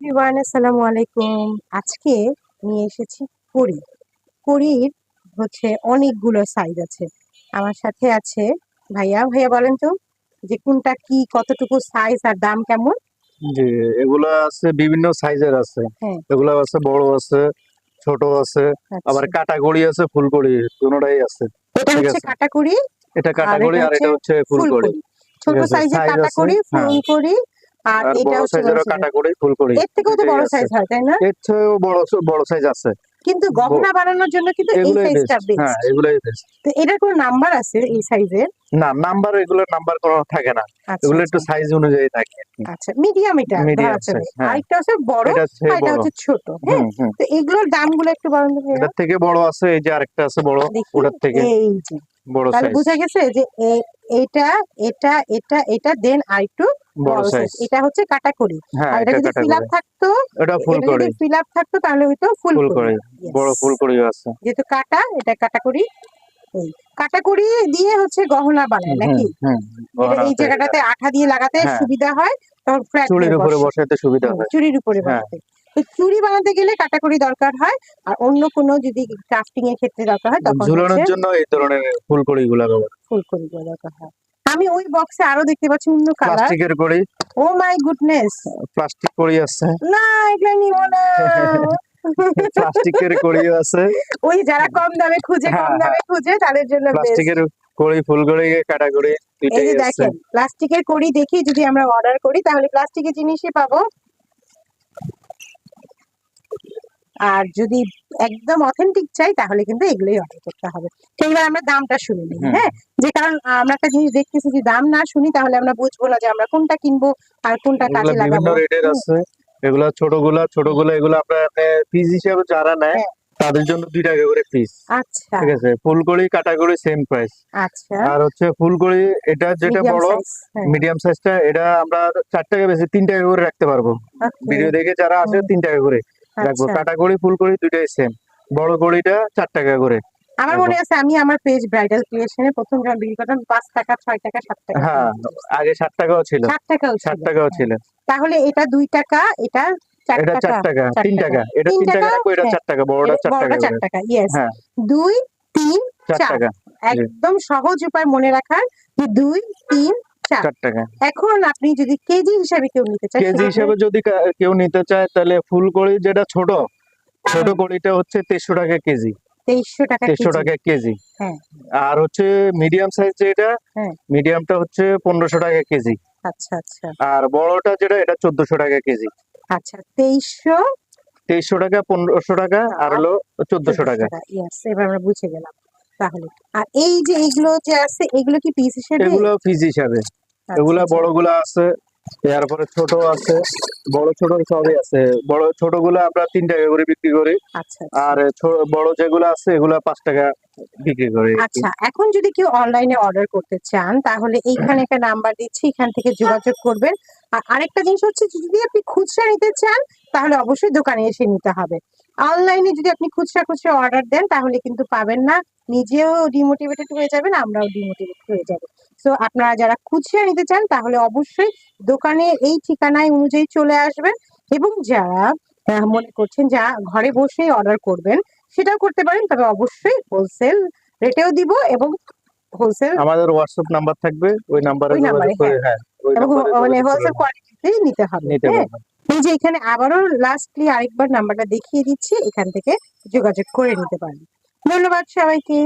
Everyone আসসালামু আলাইকুম। আজকে নিয়ে এসেছি কড়ি। কড়ির হচ্ছে অনেকগুলো সাইজ আছে। আমার সাথে আছে ভাইয়া। ভাইয়া বলেন তো যে কোনটা কি কতটুকু সাইজ আর দাম কেমন? জি এগুলা আছে বিভিন্ন সাইজের আছে। এগুলো আছে বড় আছে ছোট আছে আবার আচ্ছা। কাটাগড়ি আছে ফুলকড়ি দুটোটাই আছে। এটা হচ্ছে আছে। কাটাকুড়ি এটা কাটাগড়ি আর এটা হচ্ছে ফুলকড়ি। ছোট সাইজের কাটাকুড়ি হ্যাঁ। ফুলকড়ি আর এটা ফুলকড়ি এর থেকেও তো বড় সাইজ হয় তাই না? এর চেয়েও বড় বড় সাইজ আছে। কিন্তু গহনা বানানোর জন্য কিন্তু এই সাইজটা বেস্ট হ্যাঁ বেস্ট বেস্ট তো এটার কোনো নাম্বার আছে এই সাইজের না নাম্বার এগুলোর নাম্বার কোনো থাকে না। আচ্ছা এগুলো একটু আচ্ছা। সাইজ অনুযায়ী থাকে। আচ্ছা মিডিয়াম এটা চলে size, হ্যাঁ। আরেকটা বড় এটা হচ্ছে ছোট হ্যাঁ? তো এগুলোর দামগুলো একটু বলেন তো এটার থেকে বড় আছে এই যে আরেকটা আছে বড় ওটার থেকে। এই যে। বড় তাহলে সাইজ বোঝা গেছে যে এটা এটা এটা এটা দেন আরেকটু বড় বড় সাইজ এটা হচ্ছে কাটাকুড়ি হ্যাঁ আর এটা যদি ফিল আপ থাকতো এটা ফিল আপ থাকতো তাহলে হয়তো ফুল বড় ফুলকড়িও আছে। যেহেতু কাটা এটা কাটাকুড়ি কাটাকুড়ি দিয়ে হচ্ছে গহনা বানায় নাকি? এই জায়গাটাতে আঠা দিয়ে লাগাতে হ্যাঁ। সুবিধা হয় তখন চুড়ির উপরে বসাতে সুবিধা হয়। চুরির উপরে হ্যাঁ। তো চুড়ি বানাতে গেলে কাটাকুড়ি দরকার হয় আর অন্য কোনো যদি ক্রাফটিং এর ক্ষেত্রে দরকার হয় তখন ঝুলানোর জন্য এই ধরনের ফুলকড়ি গুলা ব্যবহার ফুলকড়ি গুলো দরকার হয়। আমি ওই বক্সে আরও দেখতে পাচ্ছি অন্য কালার প্লাস্টিকের কড়ি। ও মাই গুডনেস প্লাস্টিক কড়ি আছে। না এগুলো নিব না। প্লাস্টিকের কড়িও আছে। ওই যারা কম দামে খুঁজে কম হ্যাঁ, দামে খুঁজে তাদের জন্য প্লাস্টিকের কড়ি ফুলকড়ি কড়ি এই যে দেখেন প্লাস্টিকের কড়ি দেখি যদি আমরা অর্ডার করি তাহলে প্লাস্টিকের জিনিসই পাবো। আর যদি একদম অথেন্টিক চাই তাহলে কিন্তু এগুলোই অর্ডার করতে হবে। তো এবার আমরা দামটা শুনে নিই হ্যাঁ? যে কারণ আমরা একটা জিনিস দেখতেছি যদি দাম না শুনি তাহলে আমরা বুঝব না যে আমরা কোনটা কিনবো আর কোনটা কাজে লাগাবো। আছে। এগুলা ছোটগুলা ছোটগুলা এগুলো আপনার পিস হিসাবে যারা নেয় হ্যাঁ। তাদের জন্য দুই টাকা করে পিস আচ্ছা। ঠিক আছে? ফুলকড়ি কাটাকড়ি সেম প্রাইস আচ্ছা। আর হচ্ছে ফুলকড়ি এটা যেটা বড় হ্যাঁ, মিডিয়াম সাইজটা এটা আমরা চার টাকা বেশি তিন টাকা করে রাখতে পারব। okay, ভিডিও দেখে যারা আসে তিন টাকা করে। রাখব। আচ্ছা। কাটা কড়ি ফুল কড়ি দুইটাই সেম বড় গড়িটা চার টাকা করে। আমার মনে আছে আমি আমার পেজ ব্রাইডাল ক্রিয়েশনে প্রথম যখন বিক্রি করতাম পাঁচ টাকা ছয় টাকা সাত টাকা। হ্যাঁ আগে ষাট টাকাও ছিল। সাত টাকাও ছিল। টাকাও ছিল। তাহলে এটা দুই টাকা এটা এটা চার টাকা তিন টাকা। এটা তিন টাকা এটা হ্যাঁ। চার টাকা বড়টা চার বড়টা টাকা চার টাকা ইয়েস হ্যাঁ। দুই তিন চার। টাকা। একদম সহজ উপায় মনে রাখার যে দুই তিন টাকা। এখন আপনি যদি কেজি হিসাবে কেউ নিতে চান কেজি হিসাবে যদি কেউ নিতে চায় তাহলে ফুল কড়ি যেটা ছোট ছোট কড়িটা হচ্ছে তেইশশো টাকা কেজি। তেইশশো টাকা কেজি। টাকা কেজি। হ্যাঁ। আর হচ্ছে মিডিয়াম সাইজ যেটা হ্যাঁ। মিডিয়ামটা হচ্ছে পনেরোশো টাকা কেজি। আচ্ছা আচ্ছা। আর বড়টা যেটা এটা চোদ্দশো টাকা কেজি। আচ্ছা তেইশশো। তেইশশো টাকা পনেরোশো টাকা আর হলো চোদ্দশো টাকা। এবার আমরা বুঝে গেলাম। তাহলে। আর এই যে এগুলো যে আছে এগুলো কি পিস হিসেবে এগুলো পিস হিসাবে আচ্ছা, এগুলা আচ্ছা। আছে তারপরে ছোট আছে বড় ছোট সবই আছে। বড় ছোটগুলো আমরা তিন টাকা করে বিক্রি করি। আচ্ছা আর ছো- বড় যেগুলো আছে এগুলো পাঁচ টাকা বিক্রি করি আচ্ছা এখন যদি কেউ অনলাইনে অর্ডার করতে চান তাহলে এইখানে একটা নাম্বার দিচ্ছি এখান থেকে যোগাযোগ করবেন। আর আরেকটা জিনিস হচ্ছে যদি আপনি খুচরা নিতে চান তাহলে অবশ্যই দোকানে এসে নিতে হবে। অনলাইনে যদি আপনি খুচরা খুচরা অর্ডার দেন তাহলে কিন্তু পাবেন না। নিজেও ডিমোটিভেটেড হয়ে যাবেন আমরাও ডিমোটিভেট হয়ে যাব। সো আপনারা যারা খুচরা নিতে চান তাহলে অবশ্যই দোকানে এই ঠিকানায় অনুযায়ী চলে আসবেন এবং যারা মনে করছেন যা ঘরে বসেই অর্ডার করবেন সেটাও করতে পারেন। তবে অবশ্যই হোলসেল রেটেও দিব এবং হোলসেল আমাদের হোয়াটসঅ্যাপ নাম্বার থাকবে। ওই নাম্বারে ওই যোগাযোগ নাম্বারে, করে হ্যাঁ। এবং মানে হোলসেল কোয়ালিটিতেই নিতে হবে নিতে হ্যাঁ? পারবেন। এই যে এখানে আবারও লাস্টলি আরেকবার নাম্বারটা দেখিয়ে দিচ্ছি, এখান থেকে যোগাযোগ করে নিতে পারেন। ধন্যবাদ সবাইকে।